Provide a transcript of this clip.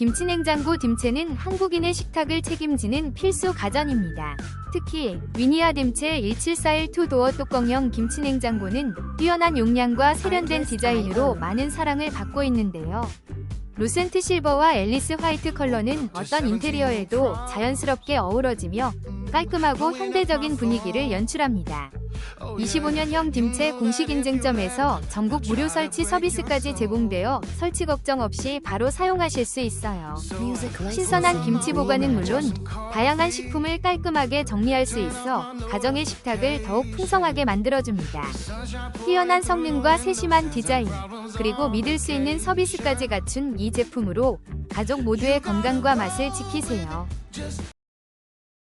김치냉장고 딤체는 한국인의 식탁을 책임지는 필수 가전입니다. 특히 위니아 딤체 1741 투도어 뚜껑형 김치냉장고는 뛰어난 용량과 세련된 디자인으로 많은 사랑을 받고 있는데요. 루센트 실버와 앨리스 화이트 컬러는 어떤 인테리어에도 자연스럽게 어우러지며 깔끔하고 현대적인 분위기를 연출합니다. 25년형 딤체 공식 인증점에서 전국 무료 설치 서비스까지 제공되어 설치 걱정 없이 바로 사용하실 수 있어요. 신선한 김치 보관은 물론 다양한 식품을 깔끔하게 정리할 수 있어 가정의 식탁을 더욱 풍성하게 만들어줍니다. 뛰어난 성능과 세심한 디자인, 그리고 믿을 수 있는 서비스까지 갖춘 이 제품으로 가족 모두의 건강과 맛을 지키세요.